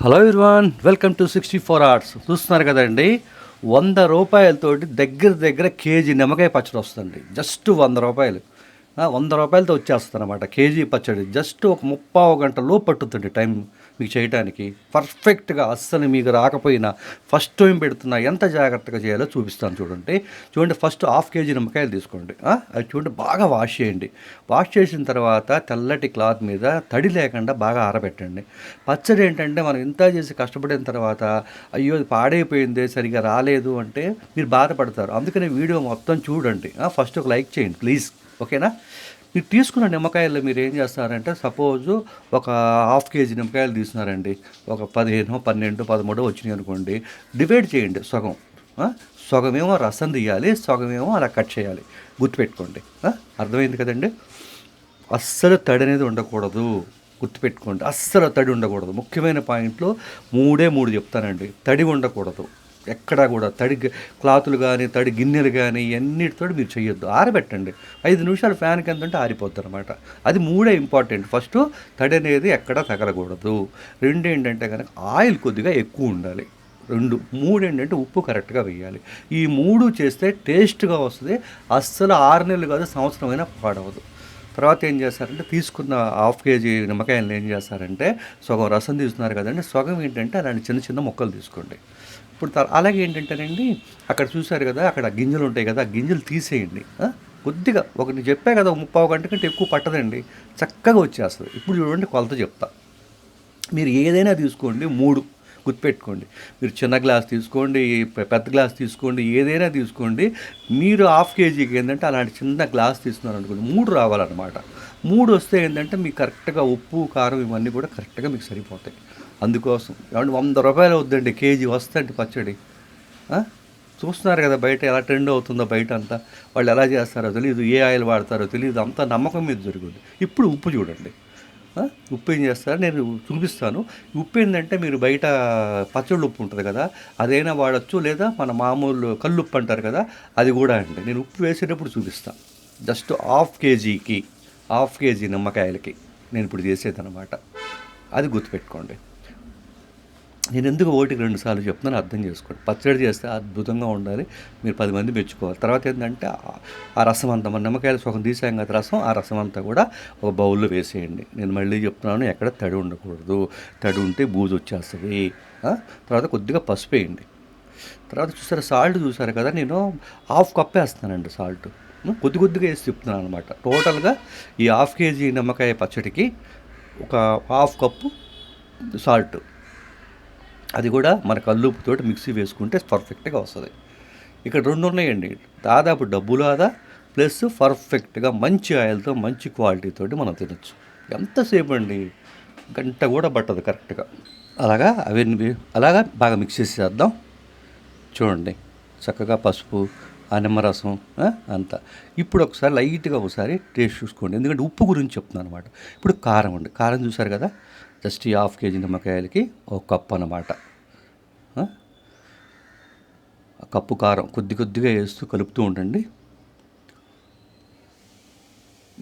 Hello Irvan welcome to sixty four hours. చూస్తున్నారు కదండి వంద రూపాయలతోటి దగ్గర దగ్గర కేజీ నిమ్మకాయ పచ్చడి వస్తుంది జస్ట్ వంద రూపాయలు. వంద రూపాయలతో వచ్చేస్తుంది అనమాట కేజీ పచ్చడి జస్ట్ ఒక ముప్పావు గంటలో పట్టుతుంది టైం మీకు చేయడానికి పర్ఫెక్ట్గా అస్సలు మీకు రాకపోయినా ఫస్ట్ టైం పెడుతున్నా ఎంత జాగ్రత్తగా చేయాలో చూపిస్తాను చూడండి. చూడండి ఫస్ట్ హాఫ్ కేజీ నిమ్మకాయలు తీసుకోండి. అది చూడండి బాగా వాష్ చేయండి. వాష్ చేసిన తర్వాత తెల్లటి క్లాత్ మీద తడి లేకుండా బాగా ఆరబెట్టండి. పచ్చడి ఏంటంటే మనం ఇంత చేసి కష్టపడిన తర్వాత అయ్యో ఇది పాడైపోయింది సరిగా రాలేదు అంటే మీరు బాధపడతారు. అందుకని వీడియో మొత్తం చూడండి. ఫస్ట్ ఒక లైక్ చేయండి ప్లీజ్. ఓకేనా? మీరు తీసుకున్న నిమ్మకాయలు మీరు ఏం చేస్తారంటే సపోజు ఒక హాఫ్ కేజీ నిమ్మకాయలు తీసుకున్నారండి ఒక పదిహేను పన్నెండు పదమూడు వచ్చినాయి అనుకోండి. డివైడ్ చేయండి సగం. ఆ? సగమేమో రసం తీయాలి సగమేమో అలా కట్ చేయాలి. గుర్తుపెట్టుకోండి. అర్థమైంది కదండి? అస్సలు తడి అనేది ఉండకూడదు. గుర్తుపెట్టుకోండి. అస్సలు తడి ఉండకూడదు. ముఖ్యమైన పాయింట్లో మూడే మూడు చెప్తానండి. తడి ఉండకూడదు. ఎక్కడా కూడా తడి క్లాతులు కానీ తడి గిన్నెలు కానీ ఇవన్నిటితో మీరు చేయొద్దు ఆరబెట్టండి. ఐదు నిమిషాలు ఫ్యాన్ కింద ఉంటే ఆరిపోద్ది అనమాట అది మూడే ఇంపార్టెంట్ ఫస్ట్ తడి అనేది ఎక్కడా తగలకూడదు. రెండు ఏంటంటే కనుక ఆయిల్ కొద్దిగా ఎక్కువ ఉండాలి. రెండు. మూడు ఏంటంటే ఉప్పు కరెక్ట్గా వేయాలి ఈ మూడు చేస్తే టేస్ట్గా వస్తుంది. అస్సలు ఆరు నెలలు కాదు సంవత్సరమైనా పాడవదు. తర్వాత ఏం చేస్తారంటే తీసుకున్న హాఫ్ కేజీ నిమ్మకాయలను ఏం చేస్తారంటే సగం రసం తీసుకున్నారు కదండి సగం ఏంటంటే అలాంటి చిన్న చిన్న మొక్కలు తీసుకోండి. ఇప్పుడు అలాగే ఏంటంటేనండి అక్కడ చూశారు కదా అక్కడ గింజలు ఉంటాయి కదా ఆ గింజలు తీసేయండి. కొద్దిగా ఒక నేను చెప్పా కదా ముప్పావు గంట కంటే ఎక్కువ పట్టదండి చక్కగా వచ్చేస్తుంది. ఇప్పుడు చూడండి కొలత చెప్తా. మీరు ఏదైనా తీసుకోండి మూడు. గుర్తుపెట్టుకోండి. మీరు చిన్న గ్లాస్ తీసుకోండి పెద్ద గ్లాస్ తీసుకోండి ఏదైనా తీసుకోండి. మీరు హాఫ్ కేజీకి ఏంటంటే అలాంటి చిన్న గ్లాస్ తీసుకున్నారు అనుకోండి మూడు రావాలన్నమాట. మూడు వస్తే ఏంటంటే మీకు కరెక్ట్గా ఉప్పు కారం ఇవన్నీ కూడా కరెక్ట్గా మీకు సరిపోతాయి. అందుకోసం ఏమంటే వంద రూపాయలు అవుద్దండి కేజీ వస్తుంది పచ్చడి. చూస్తున్నారు కదా బయట ఎలా ట్రెండ్ అవుతుందో బయట అంతా. వాళ్ళు ఎలా చేస్తారో తెలియదు ఏ ఆయిల్ వాడతారో తెలియదు అంతా నమ్మకం మీద జరుగుతుంది ఇప్పుడు ఉప్పు చూడండి. ఉప్పు ఏం చేస్తారు? నేను చూపిస్తాను. ఉప్పు ఏంటంటే మీరు బయట పచ్చళ్ళు ఉప్పు ఉంటుంది కదా అదైనా వాడచ్చు లేదా మన మామూలు కళ్ళు ఉప్పు అంటారు కదా అది కూడా అండి. నేను ఉప్పు వేసేటప్పుడు చూపిస్తాను జస్ట్ హాఫ్ కేజీకి హాఫ్ కేజీ నిమ్మకాయలకి నేను ఇప్పుడు చేసేదనమాట అది గుర్తుపెట్టుకోండి. నేను ఎందుకు ఓటికి రెండు సార్లు చెప్తున్నాను అర్థం చేసుకోండి. పచ్చడి చేస్తే అద్భుతంగా ఉండాలి. మీరు పది మంది మెచ్చుకోవాలి. తర్వాత ఏంటంటే ఆ- రసం అంతా మన నిమ్మకాయలు సుఖం తీసాం కదా రసం ఆ రసం అంతా కూడా ఒక బౌల్లో వేసేయండి. నేను మళ్ళీ చెప్తున్నాను ఎక్కడ తడి ఉండకూడదు. తడి ఉంటే బూజు వచ్చేస్తుంది. తర్వాత కొద్దిగా పసుపు వేయండి. తర్వాత చూసారా సాల్ట్ చూసారు కదా నేను హాఫ్ కప్ వేస్తానండి సాల్ట్. కొద్ది కొద్దిగా వేసి చెప్తున్నాను అనమాట టోటల్గా ఈ హాఫ్ కేజీ నిమ్మకాయ పచ్చడికి ఒక హాఫ్ కప్పు సాల్ట్. అది కూడా మన కల్లుపుతోటి మిక్సీ వేసుకుంటే పర్ఫెక్ట్గా వస్తుంది. ఇక్కడ రెండు ఉన్నాయండి. దాదాపు డబ్బులు ఆదా ప్లస్ పర్ఫెక్ట్గా మంచి ఆయిల్తో మంచి క్వాలిటీతోటి మనం తినొచ్చు. ఎంతసేపు అండి గంట కూడా పట్టదు కరెక్ట్గా అలాగా అవన్నీ అలాగా బాగా మిక్స్ చేసేద్దాం చూడండి చక్కగా పసుపు ఆ నిమ్మరసం అంతా. ఇప్పుడు ఒకసారి లైట్గా ఒకసారి టేస్ట్ చూసుకోండి. ఎందుకంటే ఉప్పు గురించి చెప్తున్నాను అనమాట ఇప్పుడు కారం అండి. కారం చూసారు కదా? జస్ట్ ఈ హాఫ్ కేజీ నిమ్మకాయలకి ఒక కప్పు అన్నమాట. కప్పు కారం కొద్ది కొద్దిగా వేస్తూ కలుపుతూ ఉండండి.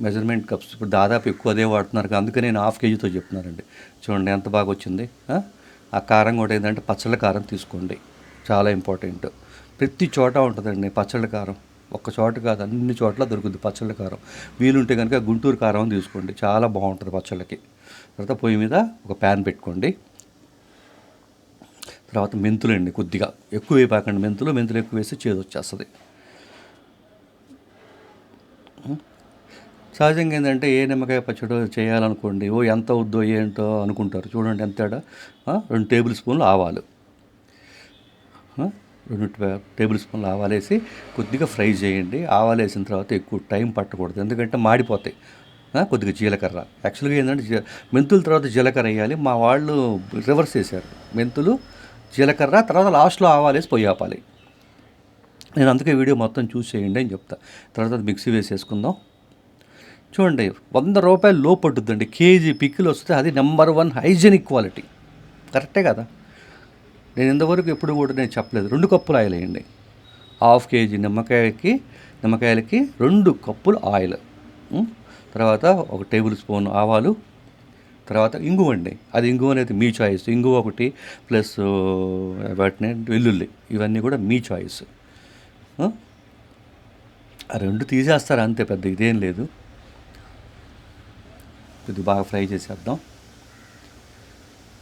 మెజర్మెంట్ కప్స్ ఇప్పుడు దాదాపు ఎక్కువ అదే వాడుతున్నారు అందుకే నేను హాఫ్ కేజీతో చెప్తున్నానండి. చూడండి ఎంత బాగా వచ్చింది. ఆ కారం కూడా ఏంటంటే పచ్చళ్ళ కారం తీసుకోండి. చాలా ఇంపార్టెంట్. ప్రతి చోట ఉంటుందండి పచ్చళ్ళ కారం. ఒక్క చోట కాదు అన్ని చోట్ల దొరుకుతుంది పచ్చళ్ళ కారం. వీలుంటే కనుక గుంటూరు కారం తీసుకోండి. చాలా బాగుంటుంది పచ్చళ్ళకి. తర్వాత పొయ్యి మీద ఒక ప్యాన్ పెట్టుకోండి. తర్వాత మెంతులండి కొద్దిగా. ఎక్కువ వేయపాకండి. మెంతులు మెంతులు ఎక్కువ వేస్తే చేదు వచ్చేస్తుంది. సహజంగా ఏంటంటే ఏ నిమ్మకాయ పచ్చడి చేయాలనుకోండి ఓ ఎంత అవుద్దో ఏంటో అనుకుంటారు. చూడండి ఎంత తేడా? రెండు టేబుల్ స్పూన్లు ఆవాలు. రెండు టేబుల్ స్పూన్లు ఆవాలేసి కొద్దిగా ఫ్రై చేయండి. ఆవాలేసిన తర్వాత ఎక్కువ టైం పట్టకూడదు. ఎందుకంటే మాడిపోతాయి. కొద్దిగా జీలకర్ర. యాక్చువల్గా ఏంటంటే జీ- మెంతుల తర్వాత జీలకర్ర వేయాలి. మా వాళ్ళు రివర్స్ చేశారు. మెంతులు జీలకర్ర తర్వాత లాస్ట్లో ఆవాలేసి పొయ్యి ఆపాలి. నేను అందుకే వీడియో మొత్తం చూసి చేయండి అని చెప్తా. తర్వాత మిక్సీ వేసేసుకుందాం. చూడండి వంద రూపాయలు లో పట్టుద్దండి. కేజీ పిక్కులు వస్తే అది నెంబర్ వన్ హైజెనిక్ క్వాలిటీ. కరెక్టే కదా? నేను ఇంతవరకు ఎప్పుడు కూడా నేను చెప్పలేదు. రెండు కప్పులు ఆయిల్ వేయండి. హాఫ్ కేజీ నిమ్మకాయకి నిమ్మకాయలకి రెండు కప్పులు ఆయిల్. తర్వాత ఒక టేబుల్ స్పూన్ ఆవాలు తర్వాత ఇంగువ అండి. అది ఇంగువ అనేది మీ చాయిస్. ఇంగువ ఒకటి ప్లస్ వాటిని వెల్లుల్లి. ఇవన్నీ కూడా మీ చాయిస్. ఆ? రెండు తీసేస్తారు అంతే పెద్ద ఇదేం లేదు. ఇది బాగా ఫ్రై చేసేద్దాం.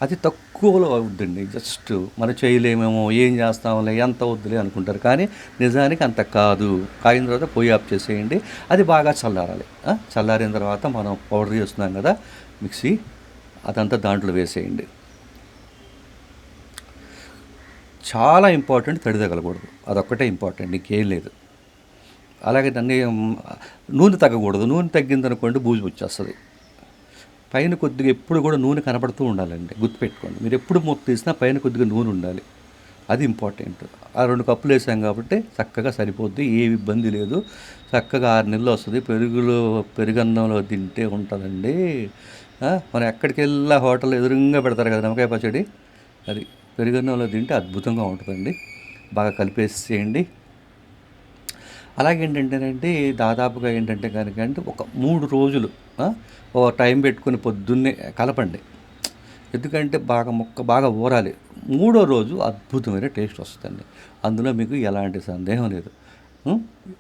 అది తక్కువలో అవుద్దండి. జస్ట్ మనం చేయలేమేమో ఏం చేస్తాంలే ఎంత అవుద్దులే అనుకుంటారు. కానీ నిజానికి అంత కాదు. కాగిన తర్వాత పొయ్యి ఆఫ్ చేసేయండి. అది బాగా చల్లారాలి. చల్లారిన తర్వాత మనం పౌడర్ చేస్తున్నాం కదా మిక్సీ అదంతా దాంట్లో వేసేయండి. చాలా ఇంపార్టెంట్ తడి తగలకూడదు అదొక్కటే ఇంపార్టెంట్ ఇంకేం లేదు. అలాగే దాన్ని నూనె తగ్గకూడదు. నూనె తగ్గిందనుకోండి బూజు వచ్చేస్తుంది పైన కొద్దిగా ఎప్పుడు కూడా నూనె కనపడుతూ ఉండాలండి గుర్తుపెట్టుకోండి. మీరు ఎప్పుడు మూత తీసినా పైన కొద్దిగా నూనె ఉండాలి. అది ఇంపార్టెంట్. ఆ రెండు కప్పులు వేసాం కాబట్టి చక్కగా సరిపోద్ది ఏ ఇబ్బంది లేదు. చక్కగా ఆరు నెలలు వస్తుంది. పెరుగులో పెరుగన్నంలో తింటే ఉంటుందండి. మనం ఎక్కడికి వెళ్ళా హోటల్ ఎదురుగా పెడతారు కదా నిమ్మకాయ పచ్చడి. అది పెరుగన్నంలో తింటే అద్భుతంగా ఉంటుందండి. బాగా కలిపేసేయండి. అలాగే ఏంటంటేనంటే దాదాపుగా ఏంటంటే కనుక అంటే ఒక మూడు రోజులు ఓ టైం పెట్టుకుని పొద్దున్నే కలపండి. ఎందుకంటే బాగా ముక్క బాగా ఊరాలి. మూడో రోజు అద్భుతమైన టేస్ట్ వస్తుంది అందులో మీకు ఎలాంటి సందేహం లేదు.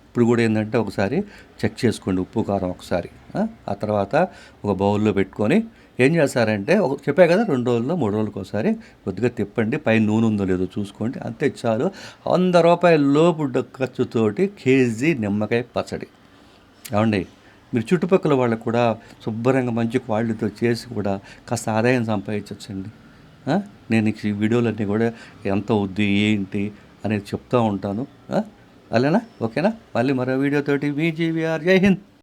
ఇప్పుడు కూడా ఏంటంటే ఒకసారి చెక్ చేసుకోండి ఉప్పు కారం ఒకసారి ఆ తర్వాత ఒక బౌల్లో పెట్టుకొని ఏం చేస్తారంటే ఒక చెప్పా కదా రెండు రోజుల్లో మూడు రోజులకు ఒకసారి కొద్దిగా తిప్పండి పైన నూనె ఉందో లేదో చూసుకోండి అంతే చాలు. వంద రూపాయల లోపు ఖర్చుతోటి కేజీ నిమ్మకాయ పచ్చడి. ఏమండి? మీరు చుట్టుపక్కల వాళ్ళకు కూడా శుభ్రంగా మంచి క్వాలిటీతో చేసి కూడా కాస్త ఆదాయం సంపాదించవచ్చండి నేను ఈ వీడియోలన్నీ కూడా ఎంత అవుద్ది ఏంటి అనేది చెప్తూ ఉంటాను. అలానా ఓకేనా? మళ్ళీ మరో వీడియోతోటి మీ జీవీఆర్ జై హింద్.